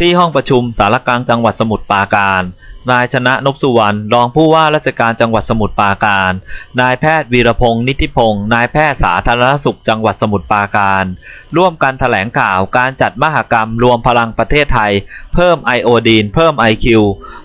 ที่ห้องประชุมสารกลางจังหวัดสมุทรปราการนายชนะนพสุวรรณรองผู้ว่าราชการจังหวัดสมุทรปราการ นายแพทย์วีรพงศ์นิติพงศ์นายแพทย์สาธารณสุขจังหวัดสมุทรปราการ ร่วมกันแถลงข่าวการจัดมหกรรมรวมพลังประเทศไทย เพิ่มไอโอดีน เพิ่ม IQ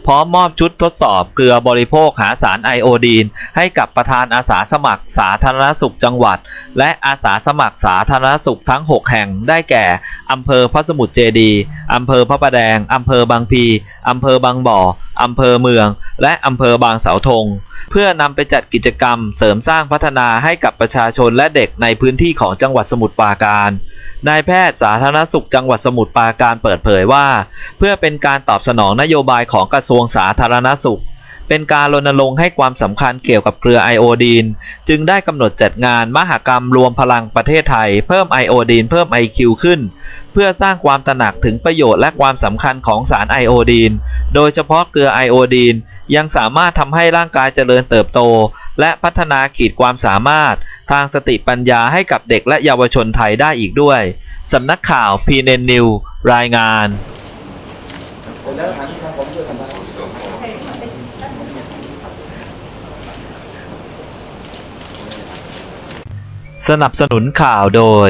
พร้อมมอบชุดทดสอบเกลือบริโภคหาสารไอโอดีน ให้กับประธานอาสาสมัครสาธารณสุขจังหวัด และอาสาสมัครสาธารณสุขทั้ง 6 แห่งได้แก่อำเภอพระสมุทรเจดีอำเภอพระประแดงอำเภอบางพีอำเภอบางบ่อ อำเภอเมือง และอำเภอบางเสาธง เพื่อนำไปจัดกิจกรรม เสริมสร้างพัฒนาให้กับประชาชนและเด็กในพื้นที่ของจังหวัดสมุทรปราการนายแพทย์สาธารณสุขจังหวัดสมุทรปราการเปิดเผยว่า เพื่อเป็นการตอบสนองนโยบายของกระทรวงสาธารณสุข เป็นการรณรงค์ให้ความสำคัญเกี่ยวกับเกลือไอโอดีน จึงได้กำหนดจัดงานมหกรรมรวมพลังประเทศไทย เพิ่มไอโอดีนเพิ่ม IQ ขึ้น เพื่อสร้างความตระหนักถึงประโยชน์และความสำคัญของสารไอโอดีน โดยเฉพาะเกลือไอโอดีน ยังสามารถทำให้ร่างกายเจริญเติบโต และพัฒนาขีดความสามารถ ทางสติปัญญาให้กับเด็กและเยาวชนไทยได้อีกด้วย สำนักข่าว PNN News รายงานนนี้ครับผมช่วยกันสนับสนุนข่าวโดย